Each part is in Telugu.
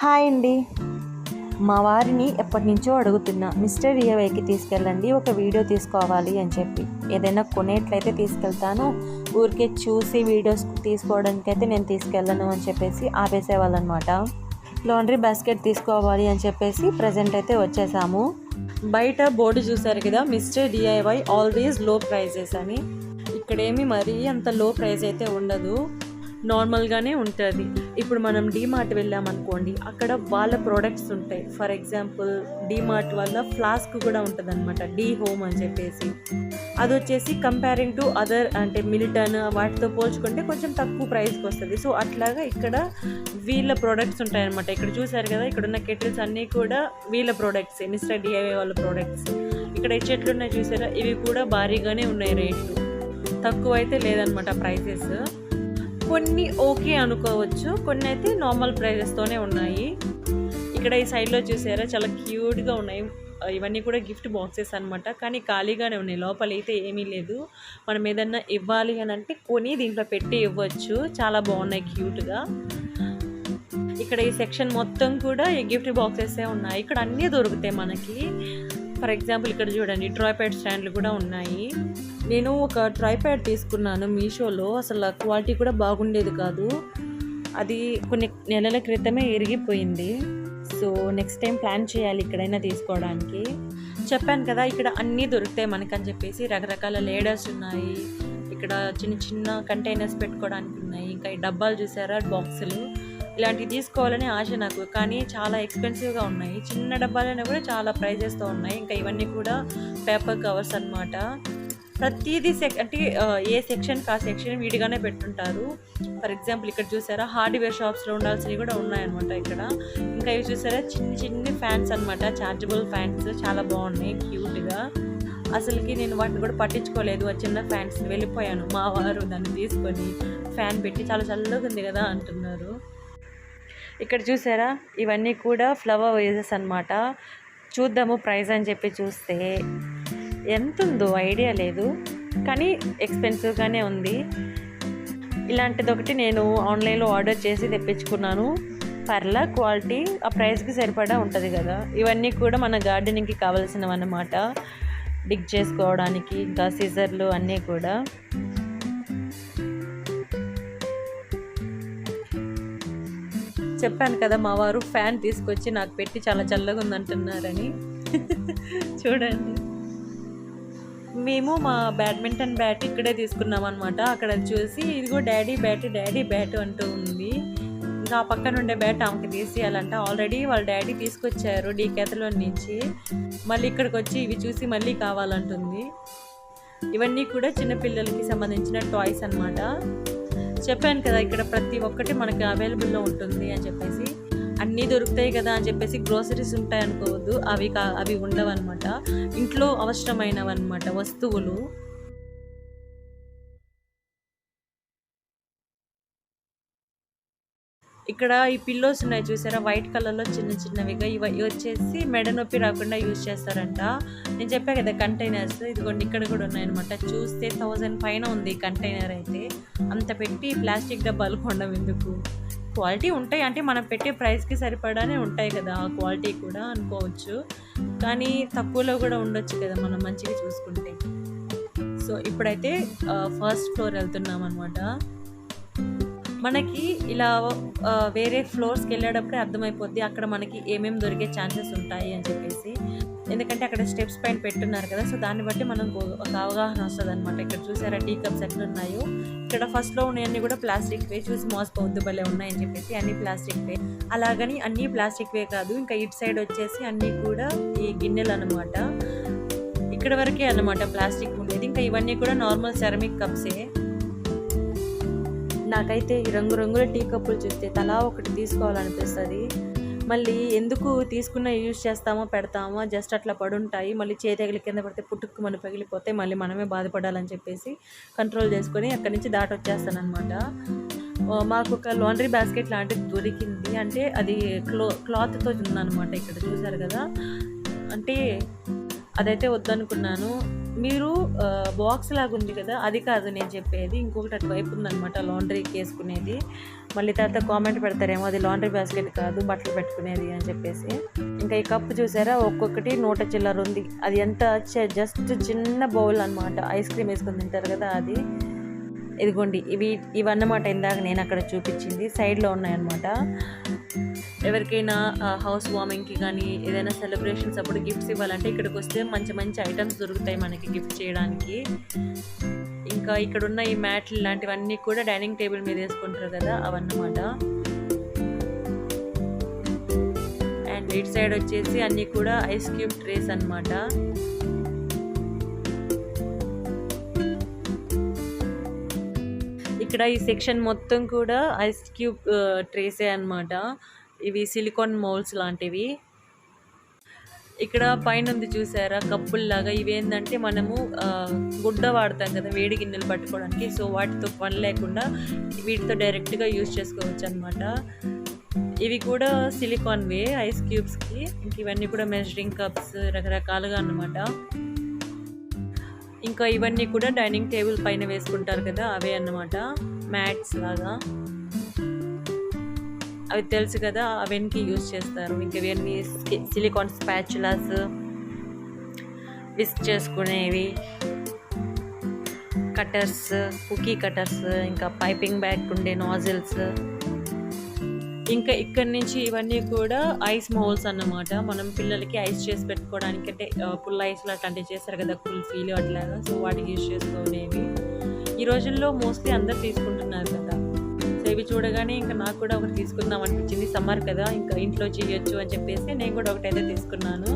హాయ్ అండి. మా వారిని ఎప్పటి నుంచో అడుగుతున్నా మిస్టర్ రియవైకి తీసుకెళ్ళండి ఒక వీడియో తీసుకోవాలి అని చెప్పి. ఏదైనా కొనేట్లయితే తీసుకెళ్తాను. ఊరికే చూసి వీడియోస్ తీసుకోవడానికి అయితే నేను తీసుకెళ్ళను అని చెప్పేసి ఆపేసేవాళ్ళనమాట. లాండ్రీ బాస్కెట్ తీసుకోవాలి అని చెప్పేసి ప్రజెంట్ అయితే వచ్చేసాము. బయట బోర్డు చూసారు కదా మిస్టర్ డిఐవై ఆల్వేస్లో ప్రైజెస్ అని. ఇక్కడేమి మరీ అంత లో ప్రైస్ అయితే ఉండదు. నార్మల్గానే ఉంటుంది. ఇప్పుడు మనం డీమార్ట్ వెళ్ళామనుకోండి అక్కడ వాళ్ళ ప్రోడక్ట్స్ ఉంటాయి. ఫర్ ఎగ్జాంపుల్ డీమార్ట్ వల్ల ఫ్లాస్క్ కూడా ఉంటుంది అనమాట డీ హోమ్ అని చెప్పేసి. అది వచ్చేసి కంపేరింగ్ టు అదర్ అంటే మిల్టన్ వాటితో పోల్చుకుంటే కొంచెం తక్కువ ప్రైస్కి వస్తుంది సో అట్లాగా ఇక్కడ వీళ్ళ ప్రోడక్ట్స్ ఉంటాయన్నమాట. ఇక్కడ చూసారు కదా ఇక్కడ ఉన్న కెటిల్స్ అన్నీ కూడా వీళ్ళ ప్రోడక్ట్స్ మిస్టర్ డిఐవై వాళ్ళ ప్రోడక్ట్స్ ఇక్కడ ఈ చెట్లు ఉన్నాయి చూసారా? ఇవి కూడా భారీగానే ఉన్నాయి రేట్లు. తక్కువ అయితే లేదనమాట ప్రైసెస్ కొన్ని ఓకే అనుకోవచ్చు కొన్ని అయితే నార్మల్ ప్రైజెస్తోనే ఉన్నాయి. ఇక్కడ ఈ సైడ్లో చూసారా చాలా క్యూట్గా ఉన్నాయి. ఇవన్నీ కూడా గిఫ్ట్ బాక్సెస్ అనమాట కానీ ఖాళీగానే ఉన్నాయి లోపల అయితే ఏమీ లేదు. మనం ఏదన్నా ఇవ్వాలి అని అంటే కొని దీంట్లో పెట్టి ఇవ్వచ్చు. చాలా బాగున్నాయి క్యూట్గా ఇక్కడ ఈ సెక్షన్ మొత్తం కూడా ఈ గిఫ్ట్ బాక్సెసే ఉన్నాయి. ఇక్కడ అన్నీ దొరుకుతాయి మనకి. ఫర్ ఎగ్జాంపుల్ ఇక్కడ చూడండి ట్రైప్యాడ్ స్టాండ్లు కూడా ఉన్నాయి. నేను ఒక ట్రైప్యాడ్ తీసుకున్నాను మీషోలో. అసలు క్వాలిటీ కూడా బాగుండేది కాదు. అది కొన్ని నెలల క్రితమే ఇరిగిపోయింది. సో నెక్స్ట్ టైం ప్లాన్ చేయాలి ఇక్కడైనా తీసుకోవడానికి. చెప్పాను కదా ఇక్కడ అన్నీ దొరుకుతాయి మనకని చెప్పేసి. రకరకాల లేడర్స్ ఉన్నాయి. ఇక్కడ చిన్న చిన్న కంటైనర్స్ పెట్టుకోవడానికి ఉన్నాయి. ఇంకా ఈ డబ్బాలు చూసారా? బాక్సులు. ఇలాంటివి తీసుకోవాలని ఆశ నాకు. కానీ చాలా ఎక్స్పెన్సివ్గా ఉన్నాయి. చిన్న డబ్బాలైనా కూడా చాలా ప్రైజెస్తో ఉన్నాయి. ఇంకా ఇవన్నీ కూడా పేపర్ కవర్స్ అన్నమాట. ప్రతిదీ సెక్ అంటే ఏ సెక్షన్కి ఆ సెక్షన్ విడిగానే పెట్టుంటారు. ఫర్ ఎగ్జాంపుల్ ఇక్కడ చూసారా హార్డ్వేర్ షాప్స్లో ఉండాల్సినవి కూడా ఉన్నాయన్నమాట ఇక్కడ. ఇంకా ఇవి చూసారా చిన్న చిన్ని ఫ్యాన్స్ అన్నమాట. చార్జబుల్ ఫ్యాన్స్ చాలా బాగున్నాయి క్యూట్గా. అసలుకి నేను వాటిని కూడా పట్టించుకోలేదు. ఆ చిన్న ఫ్యాన్స్ వెళ్ళిపోయాను. మా వారు దాన్ని తీసుకొని ఫ్యాన్ పెట్టి చాలా చల్లగా ఉంది కదా అంటున్నారు. ఇక్కడ చూసారా? ఇవన్నీ కూడా ఫ్లవర్ వేజెస్ అన్నమాట. చూద్దాము ప్రైస్ అని చెప్పి చూస్తే. ఎంత ఉందో ఐడియా లేదు. కానీ ఎక్స్పెన్సివ్గానే ఉంది. ఇలాంటిది ఒకటి నేను ఆన్లైన్లో ఆర్డర్ చేసి తెప్పించుకున్నాను. పర్లా క్వాలిటీ ఆ ప్రైస్కి సరిపడా ఉంటుంది కదా. ఇవన్నీ కూడా మన గార్డెనింగ్కి కావాల్సినవి అన్నమాట డిగ్ చేసుకోవడానికి ఇంకా సీజర్లు అన్నీ కూడా. చెప్పాను కదా మా వారు ఫ్యాన్ తీసుకొచ్చి నాకు పెట్టి చాలా చల్లగా ఉందంటున్నారని. చూడండి. మేము మా బ్యాడ్మింటన్ బ్యాట్ ఇక్కడే తీసుకున్నాం అనమాట అక్కడ చూసి ఇదిగో డాడీ బ్యాట్ డాడీ బ్యాట్ అంటూ ఉంది. ఇంకా ఆ పక్కన ఉండే బ్యాట్ ఆమెకి తీసేయాలంట. ఆల్రెడీ వాళ్ళ డాడీ తీసుకొచ్చారు డీ కేతలో నుంచి. మళ్ళీ ఇక్కడికి వచ్చి ఇవి చూసి మళ్ళీ కావాలంటుంది. ఇవన్నీ కూడా చిన్నపిల్లలకి సంబంధించిన టాయ్స్ అనమాట చెప్పాను కదా ఇక్కడ ప్రతి ఒక్కటి మనకి అవైలబుల్లో ఉంటుంది అని చెప్పేసి. అన్నీ దొరుకుతాయి కదా అని చెప్పేసి గ్రోసరీస్ ఉంటాయి అనుకోవద్దు అవి కా అవి ఉండవన్నమాట. ఇంట్లో అవసరమైనవన్నమాట వస్తువులు. ఇక్కడ ఈ పిల్లోస్ ఉన్నాయి చూసారా? వైట్ కలర్లో చిన్న చిన్నవిగా ఇవి వచ్చేసి మెడ నొప్పి రాకుండా యూజ్ చేస్తారంట. నేను చెప్పా కదా కంటైనర్స్ ఇదిగోండి ఇక్కడ కూడా ఉన్నాయన్నమాట. చూస్తే థౌజండ్ పైన ఉంది కంటైనర్ అయితే. అంత పెట్టి ప్లాస్టిక్ డబ్బాలు కొండం ఎందుకు? క్వాలిటీ ఉంటాయి. అంటే మనం పెట్టే ప్రైస్కి సరిపడానే ఉంటాయి కదా. ఆ క్వాలిటీ కూడా అనుకోవచ్చు. కానీ తక్కువలో కూడా ఉండొచ్చు కదా మనం మంచిగా చూసుకుంటే. సో ఇప్పుడైతే ఫస్ట్ ఫ్లోర్ వెళ్తున్నాం అనమాట మనకి ఇలా వేరే ఫ్లోర్స్కి వెళ్ళేటప్పుడే అర్థమైపోద్ది అక్కడ మనకి ఏమేమి దొరికే ఛాన్సెస్ ఉంటాయి అని చెప్పేసి. ఎందుకంటే అక్కడ స్టెప్స్ పైన పెట్టున్నారు కదా సో దాన్ని బట్టి మనకు ఒక అవగాహన వస్తుంది అనమాట ఇక్కడ చూసారా టీ కప్స్ ఎట్లున్నాయో ఇక్కడ ఫస్ట్లో ఉన్నాయన్నీ కూడా ప్లాస్టిక్ వే చూసి మోసపోవద్దు భలే ఉన్నాయని చెప్పేసి అన్ని ప్లాస్టిక్ వే. అలాగని అన్ని ప్లాస్టిక్ వే కాదు ఇంకా ఇటు సైడ్ వచ్చేసి అన్నీ కూడా ఈ గిన్నెలు అనమాట ఇక్కడ వరకే అన్నమాట ప్లాస్టిక్ ఉండేది. ఇంకా ఇవన్నీ కూడా నార్మల్ సెరమిక్ కప్సే. నాకైతే ఈ రంగురంగుల టీ కప్పులు చూస్తే తలా ఒకటి తీసుకోవాలనిపిస్తుంది. మళ్ళీ ఎందుకు తీసుకున్న యూజ్ చేస్తామో పెడతామో జస్ట్ అట్లా పడుంటాయి. మళ్ళీ చేతగిలి కింద పడితే పుట్టుకు మనం పగిలిపోతే మళ్ళీ మనమే బాధపడాలని చెప్పేసి కంట్రోల్ చేసుకొని అక్కడి నుంచి దాటి మాకు ఒక లాండ్రీ బాస్కెట్ లాంటిది దొరికింది. అంటే అది క్లో క్లాత్తో ఉందన్నమాట ఇక్కడ చూసారు కదా. అంటే అదైతే వద్దనుకున్నాను. మీరు బాక్స్ లాగా ఉంది కదా అది కాదు నేను చెప్పేది. ఇంకొకటి అటువైపు ఉందన్నమాట లాండ్రీకి వేసుకునేది మళ్ళీ తర్వాత కామెంట్ పెడతారేమో అది లాండ్రీ బాస్కెట్ కాదు బట్టలు పెట్టుకునేది అని చెప్పేసి. ఇంకా ఈ కప్పు చూసారా ఒక్కొక్కటి నూట చిల్లర ఉంది. అది ఎంత జస్ట్ చిన్న బౌల్ అన్నమాట. ఐస్ క్రీమ్ వేసుకొని తింటారు కదా అది. ఇదిగోండి ఇవి ఇవన్నమాట ఇందాక నేను అక్కడ చూపించింది. సైడ్లో ఉన్నాయన్నమాట. ఎవరికైనా హౌస్ వార్మింగ్కి కానీ ఏదైనా సెలబ్రేషన్స్ అప్పుడు గిఫ్ట్స్ ఇవ్వాలంటే ఇక్కడికి వస్తే మంచి మంచి ఐటమ్స్ దొరుకుతాయి మనకి గిఫ్ట్ చేయడానికి. ఇంకా ఇక్కడ ఉన్న ఈ మ్యాట్లు లాంటివన్నీ కూడా డైనింగ్ టేబుల్ మీద వేసుకుంటారు కదా అవన్నమాట. అండ్ ఇటు సైడ్ వచ్చేసి అన్నీ కూడా ఐస్ క్యూబ్ ట్రేస్ అన్నమాట. ఇక్కడ ఈ సెక్షన్ మొత్తం కూడా ఐస్ క్యూబ్ ట్రేసే అన్నమాట. ఇవి సిలికాన్ మౌల్స్ లాంటివి. ఇక్కడ పైన ఉంది చూసారా కప్పుల్లాగా ఇవి ఏంటంటే మనము గుడ్డ వాడతాం కదా వేడి గిన్నెలు పట్టుకోవడానికి. సో వాటితో పని లేకుండా వీటితో డైరెక్ట్గా యూజ్ చేసుకోవచ్చు అనమాట ఇవి కూడా సిలికాన్వే ఐస్ క్యూబ్స్కి. ఇంక ఇవన్నీ కూడా మెజరింగ్ కప్స్ రకరకాలుగా అన్నమాట. ఇంకా ఇవన్నీ కూడా డైనింగ్ టేబుల్ పైన వేసుకుంటారు కదా అవే అన్నమాట. మ్యాట్స్ లాగా. అవి తెలుసు కదా అవన్నీ యూజ్ చేస్తారు. ఇంకా ఇవన్నీ సిలికాన్ స్పాచులాస్ విస్క్ చేసుకునేవి. కటర్స్ కుకీ కటర్స్ ఇంకా పైపింగ్ బ్యాగ్ ఉండే నాజిల్స్. ఇంకా ఇక్కడి నుంచి ఇవన్నీ కూడా ఐస్ మౌల్స్ అన్నమాట. మనం పిల్లలకి ఐస్ చేసి పెట్టుకోవడానికి అంటే పుల్ ఐస్ అట్లాంటివి చేస్తారు కదా కుల్ఫీలు అట్లాగా. సో వాటికి యూజ్ చేసుకునేవి. ఈ రోజుల్లో మోస్ట్లీ అందరు తీసుకుంటున్నారు కదా. ఇవి చూడగానే ఇంకా నాకు కూడా ఒకటి తీసుకుందాం అనిపించింది. సమ్మర్ కదా ఇంకా ఇంట్లో చేయొచ్చు అని చెప్పేసి నేను కూడా ఒకటైతే తీసుకున్నాను.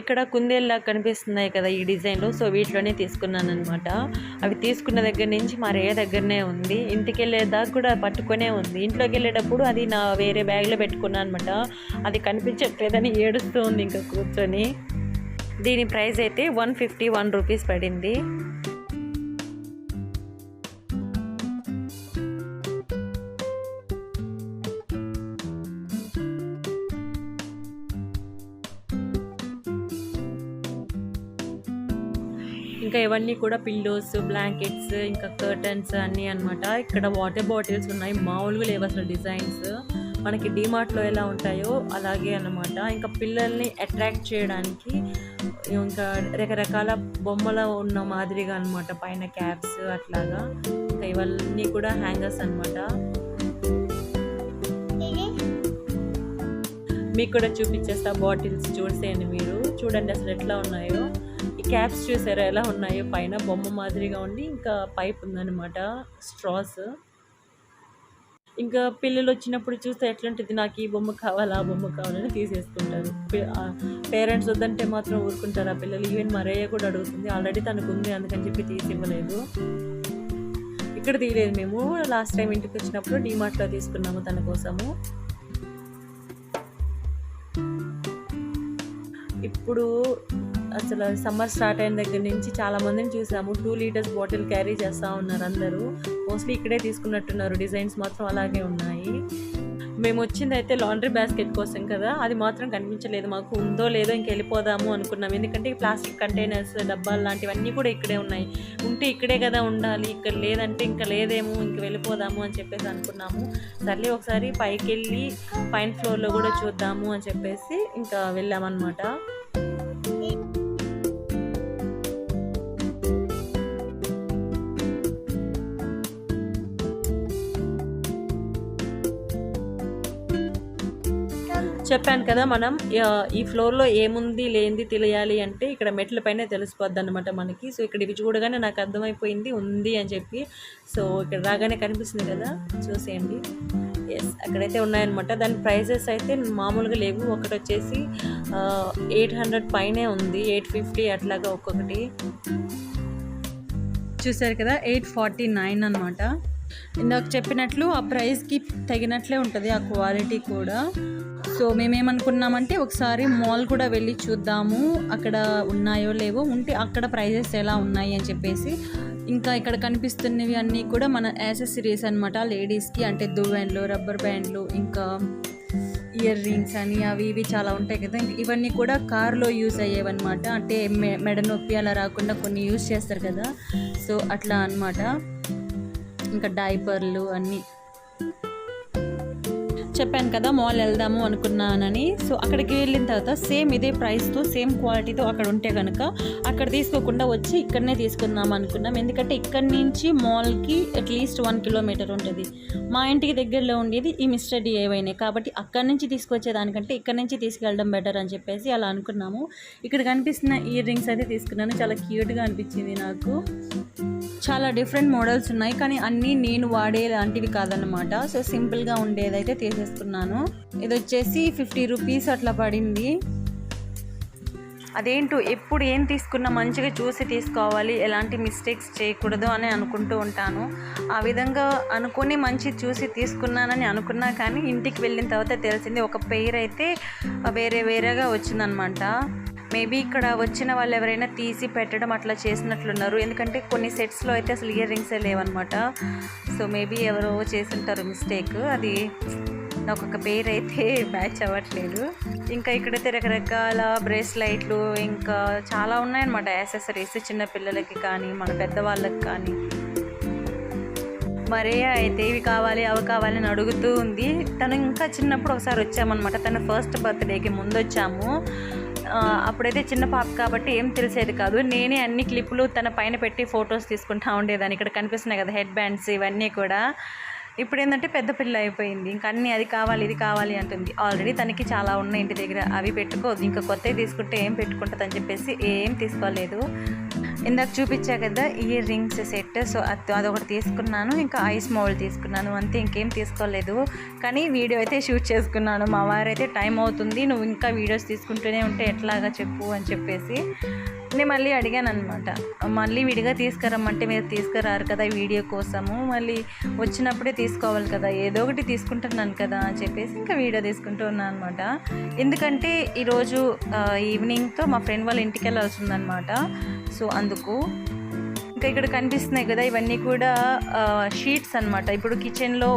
ఇక్కడ కుందేళ్ళ కనిపిస్తున్నాయి కదా ఈ డిజైన్లో సో వీటిలోనే తీసుకున్నాను అనమాట అవి తీసుకున్న దగ్గర నుంచి మా రే దగ్గరనే ఉంది. ఇంటికి వెళ్ళేదాకా కూడా పట్టుకునే ఉంది. ఇంట్లోకి వెళ్ళేటప్పుడు అది నా వేరే బ్యాగ్లో పెట్టుకున్నాను అనమాట అది కనిపించట్లేదని ఏడుస్తూ ఉంది ఇంకా కూర్చొని. దీని ప్రైస్ అయితే వన్ ఫిఫ్టీ వన్ రూపీస్ పడింది. ఇంకా ఇవన్నీ కూడా పిల్లోస్ బ్లాంకెట్స్ ఇంకా కర్టన్స్ అన్నీ అన్నమాట. ఇక్కడ వాటర్ బాటిల్స్ ఉన్నాయి మామూలుగా లేవు అసలు డిజైన్స్ మనకి డిమార్ట్లో ఎలా ఉంటాయో అలాగే అన్నమాట. ఇంకా పిల్లల్ని అట్రాక్ట్ చేయడానికి ఇంకా రకరకాల బొమ్మల ఉన్న మాదిరిగా అన్నమాట. పైన క్యాప్స్ అట్లాగా. ఇంకా ఇవన్నీ కూడా హ్యాంగర్స్ అన్నమాట. మీకు కూడా చూపించేస్తా బాటిల్స్ చూసేయండి మీరు. చూడండి అసలు ఎట్లా ఉన్నాయో. ఈ క్యాప్స్ చూసారా ఎలా ఉన్నాయో? పైన బొమ్మ మాదిరిగా ఉండి ఇంకా పైప్ ఉందన్నమాట. స్ట్రాస్. ఇంకా పిల్లలు వచ్చినప్పుడు చూస్తే ఎట్లుంటుంది నాకు ఈ బొమ్మ కావాలా ఆ బొమ్మ కావాలని తీసేసుకుంటారు. పేరెంట్స్ వద్దంటే మాత్రం ఊరుకుంటారు. ఆ పిల్లలు ఈవెన్ మరయ్య కూడా అడుగుతుంది ఆల్రెడీ తనకు ఉంది అందుకని చెప్పి తీసి ఇవ్వలేదు ఇక్కడ తీయలేదు మేము. లాస్ట్ టైం ఇంటికి వచ్చినప్పుడు డీమార్ట్లో తీసుకున్నాము తన కోసము. ఇప్పుడు అసలు సమ్మర్ స్టార్ట్ అయిన దగ్గర నుంచి చాలా మందిని చూసాము. టూ లీటర్స్ బాటిల్ క్యారీ చేస్తూ ఉన్నారు అందరూ. మోస్ట్లీ ఇక్కడే తీసుకున్నట్టున్నారు. డిజైన్స్ మాత్రం అలాగే ఉన్నాయి. మేము వచ్చింది అయితే లాండ్రీ బాస్కెట్ కోసం కదా. అది మాత్రం కనిపించలేదు. మాకు ఉందో లేదో ఇంక వెళ్ళిపోదాము అనుకున్నాం. ఎందుకంటే ప్లాస్టిక్ కంటైనర్స్ డబ్బాలు లాంటివన్నీ కూడా ఇక్కడే ఉన్నాయి. ఉంటే ఇక్కడే కదా ఉండాలి. ఇక్కడ లేదంటే ఇంకా లేదేమో ఇంక వెళ్ళిపోదాము అని చెప్పేసి అనుకున్నాము. తల్లి ఒకసారి పైకి వెళ్ళి పైన ఫ్లోర్లో కూడా చూద్దాము అని చెప్పేసి ఇంకా వెళ్ళామన్నమాట. చెప్పాను కదా మనం ఈ ఫ్లోర్లో ఏముంది లేనిది తెలియాలి అంటే ఇక్కడ మెట్ల పైన తెలిసిపోద్ది అనమాట మనకి. సో ఇక్కడ ఇవి చూడగానే నాకు అర్థమైపోయింది ఉంది అని చెప్పి. సో ఇక్కడ రాగానే కనిపిస్తుంది కదా చూసేయండి. ఎస్ అక్కడైతే ఉన్నాయన్నమాట. దాని ప్రైజెస్ అయితే మామూలుగా లేవు. ఒకటి వచ్చేసి ఎయిట్ హండ్రెడ్ పైనే ఉంది. ఎయిట్ ఫిఫ్టీ అట్లాగా ఒక్కొక్కటి. చూసారు కదా ఎయిట్ ఫార్టీ నైన్ అనమాట ఇందాక చెప్పినట్లు ఆ ప్రైస్కి తగినట్లే ఉంటుంది ఆ క్వాలిటీ కూడా. సో మేమేమనుకున్నామంటే ఒకసారి మాల్ కూడా వెళ్ళి చూద్దాము అక్కడ ఉన్నాయో లేవో ఉంటే అక్కడ ప్రైజెస్ ఎలా ఉన్నాయి అని చెప్పేసి ఇంకా ఇక్కడ కనిపిస్తున్నవి అన్నీ కూడా మన యాసెసరీస్ అనమాట లేడీస్కి అంటే దువ్వెన్లు రబ్బర్ బ్యాండ్లు ఇంకా ఇయర్ రింగ్స్ అని అవి ఇవి చాలా ఉంటాయి కదా. ఇవన్నీ కూడా కార్లో యూజ్ అయ్యేవన్నమాట. అంటే మె- మెడ నొప్పి అలా రాకుండా కొన్ని యూజ్ చేస్తారు కదా. సో అట్లా అన్నమాట. ఇంకా డైపర్లు అన్నీ. చెప్పాను కదా మాల్ వెళ్దాము అనుకున్నానని. సో అక్కడికి వెళ్ళిన తర్వాత సేమ్ ఇదే ప్రైస్తో సేమ్ క్వాలిటీతో అక్కడ ఉంటే కనుక అక్కడ తీసుకోకుండా వచ్చి ఇక్కడనే తీసుకుందాం అనుకున్నాం. ఎందుకంటే ఇక్కడి నుంచి మాల్కి అట్లీస్ట్ వన్ కిలోమీటర్ ఉంటుంది. మా ఇంటికి దగ్గరలో ఉండేది ఈ మిస్టర్ డిఏవైనే కాబట్టి అక్కడి నుంచి తీసుకొచ్చేదానికంటే ఇక్కడ నుంచి తీసుకెళ్ళడం బెటర్ అని చెప్పేసి అలా అనుకున్నాము. ఇక్కడ కనిపిస్తున్న ఇయర్ రింగ్స్ అయితే తీసుకున్నాను. చాలా క్యూట్గా అనిపించింది నాకు. చాలా డిఫరెంట్ మోడల్స్ ఉన్నాయి. కానీ అన్నీ నేను వాడే లాంటివి కాదనమాట సో సింపుల్గా ఉండేదైతే తీసేసుకున్నాను ఇది వచ్చేసి ఫిఫ్టీ రూపీస్ అట్లా పడింది. అదేంటో ఎప్పుడు ఏం తీసుకున్నా మంచిగా చూసి తీసుకోవాలి ఎలాంటి మిస్టేక్స్ చేయకూడదు అని అనుకుంటూ ఉంటాను. ఆ విధంగా అనుకుని మంచి చూసి తీసుకున్నానని అనుకున్నా కానీ ఇంటికి వెళ్ళిన తర్వాత తెలిసింది ఒక పెయిర్ అయితే వేరే వేరేగా వచ్చిందనమాట మేబీ ఇక్కడ వచ్చిన వాళ్ళు ఎవరైనా తీసి పెట్టడం అట్లా చేసినట్లున్నారు. ఎందుకంటే కొన్ని సెట్స్లో అయితే అసలు ఇయర్ రింగ్సే లేవన్నమాట. సో మేబీ ఎవరో చేసింటారు మిస్టేక్ అది నాకు ఒక పేరు అయితే మ్యాచ్ అవ్వట్లేదు. ఇంకా ఇక్కడైతే రకరకాల బ్రేస్లైట్లు ఇంకా చాలా ఉన్నాయన్నమాట యాక్సెసరీస్ చిన్న పిల్లలకి కానీ మన పెద్దవాళ్ళకి కానీ. మరే అయితే ఇవి కావాలి అవి కావాలి అని అడుగుతూ ఉంది. తను ఇంకా చిన్నప్పుడు ఒకసారి వచ్చామన్నమాట. తన ఫస్ట్ బర్త్డేకి ముందు వచ్చాము అప్పుడైతే చిన్న పాప కాబట్టి ఏం తెలిసేది కాదు. నేనే అన్ని క్లిప్పులు తన పైన పెట్టి ఫొటోస్ తీసుకుంటా ఉండేదాన్ని. ఇక్కడ కనిపిస్తున్నాయి కదా హెడ్ బ్యాండ్స్ ఇవన్నీ కూడా. ఇప్పుడు ఏంటంటే పెద్ద పిల్ల అయిపోయింది ఇంకా అన్నీ అది కావాలి ఇది కావాలి అంటుంది. ఆల్రెడీ తనకి చాలా ఉన్నాయి ఇంటి దగ్గర. అవి పెట్టుకోదు ఇంకా కొత్తవి తీసుకుంటే ఏం పెట్టుకుంటుంది అని చెప్పేసి ఏం తీసుకోలేదు. ఇందాక చూపించా కదా ఇయర్ రింగ్స్ సెట్ సో అది అదొకటి తీసుకున్నాను. ఇంకా ఐస్ మౌల్డ్ తీసుకున్నాను. అంతే ఇంకేం తీసుకోలేదు. కానీ వీడియో అయితే షూట్ చేసుకున్నాను. మా వారైతే టైం అవుతుంది. నువ్వు ఇంకా వీడియోస్ తీసుకుంటూనే ఉంటే ఎట్లాగా చెప్పు అని చెప్పేసి. నేను మళ్ళీ అడిగాను అనమాట మళ్ళీ విడిగా తీసుకురమ్మంటే మీరు తీసుకురారు కదా వీడియో కోసము. మళ్ళీ వచ్చినప్పుడే తీసుకోవాలి కదా. ఏదో ఒకటి తీసుకుంటున్నాను కదా అని చెప్పేసి ఇంకా వీడియో తీసుకుంటూ ఉన్నాను అనమాట ఎందుకంటే ఈరోజు ఈవినింగ్తో మా ఫ్రెండ్ వాళ్ళ ఇంటికి వెళ్ళాల్సి ఉందన్నమాట. సో అందుకు ఇంకా ఇక్కడ కనిపిస్తున్నాయి కదా ఇవన్నీ కూడా షీట్స్ అన్నమాట. ఇప్పుడు కిచెన్లో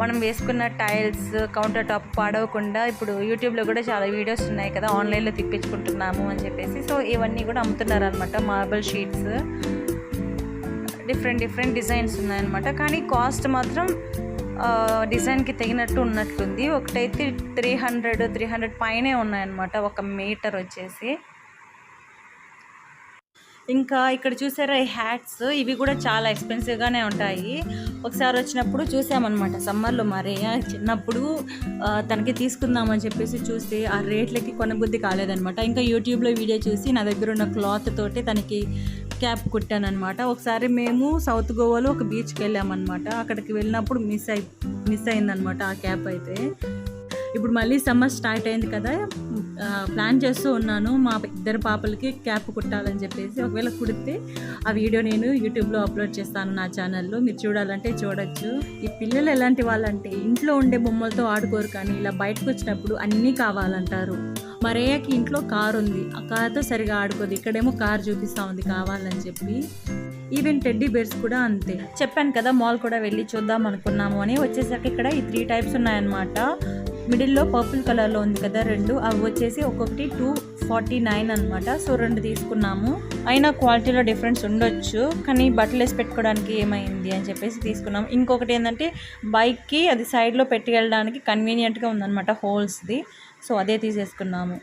మనం వేసుకున్న టైల్స్ కౌంటర్ టాప్ పాడవకుండా ఇప్పుడు యూట్యూబ్లో కూడా చాలా వీడియోస్ ఉన్నాయి కదా ఆన్లైన్లో తిప్పించుకుంటున్నాము అని చెప్పేసి. సో ఇవన్నీ కూడా అమ్ముతున్నారు అనమాట marble sheets different different designs ఉన్నాయన్నమాట. కానీ కాస్ట్ మాత్రం డిజైన్కి తగినట్టు ఉన్నట్టుంది. ఒకటైతే త్రీ హండ్రెడ్ త్రీ హండ్రెడ్ పైనే ఉన్నాయన్నమాట ఒక మీటర్ వచ్చేసి. ఇంకా ఇక్కడ చూసారా ఈ హ్యాట్స్ ఇవి కూడా చాలా ఎక్స్పెన్సివ్గానే ఉంటాయి. ఒకసారి వచ్చినప్పుడు చూసామన్నమాట. సమ్మర్లో మరే చిన్నప్పుడు తనకి తీసుకుందామని చెప్పేసి చూస్తే ఆ రేట్లకి కొనబుద్ధి కాలేదనమాట ఇంకా యూట్యూబ్లో వీడియో చూసి నా దగ్గర ఉన్న క్లాత్ తోటి తనకి క్యాప్ కుట్టానమాట ఒకసారి మేము సౌత్ గోవాలో ఒక బీచ్కి వెళ్ళామన్నమాట. అక్కడికి వెళ్ళినప్పుడు మిస్ అయి మిస్ అయిందనమాట ఆ క్యాప్ అయితే. ఇప్పుడు మళ్ళీ సమ్మర్ స్టార్ట్ అయింది కదా ప్లాన్ చేస్తూ ఉన్నాను మా ఇద్దరు పాపలకి క్యాప్ కుట్టాలని చెప్పేసి. ఒకవేళ కుడితే ఆ వీడియో నేను యూట్యూబ్లో అప్లోడ్ చేస్తాను నా ఛానల్లో మీరు చూడాలంటే చూడొచ్చు. ఈ పిల్లలు ఎలాంటి వాళ్ళంటే ఇంట్లో ఉండే బొమ్మలతో ఆడుకోరు కానీ ఇలా బయటకు వచ్చినప్పుడు అన్నీ కావాలంటారు. మరేయాకి ఇంట్లో కార్ ఉంది. ఆ కార్తో సరిగా ఆడుకోదు. ఇక్కడేమో కార్ చూపిస్తా ఉంది కావాలని చెప్పి. ఈవెన్ టెడ్డీ బేర్స్ కూడా అంతే. చెప్పాను కదా మాల్ కూడా వెళ్ళి చూద్దాం అనుకున్నాము అని. వచ్చేసరికి ఇక్కడ ఈ త్రీ టైప్స్ ఉన్నాయన్నమాట. మిడిల్లో పర్పుల్ కలర్లో ఉంది కదా రెండు. అవి వచ్చేసి ఒక్కొక్కటి టూ ఫార్టీ నైన్ అనమాట సో రెండు తీసుకున్నాము. అయినా క్వాలిటీలో డిఫరెన్స్ ఉండొచ్చు. కానీ బట్టలు వేసి పెట్టుకోవడానికి ఏమైంది అని చెప్పేసి తీసుకున్నాము. ఇంకొకటి ఏంటంటే బైక్కి అది సైడ్లో పెట్టి వెళ్ళడానికి కన్వీనియంట్గా ఉందన్నమాట హోల్స్ది. సో అదే తీసేసుకున్నాము.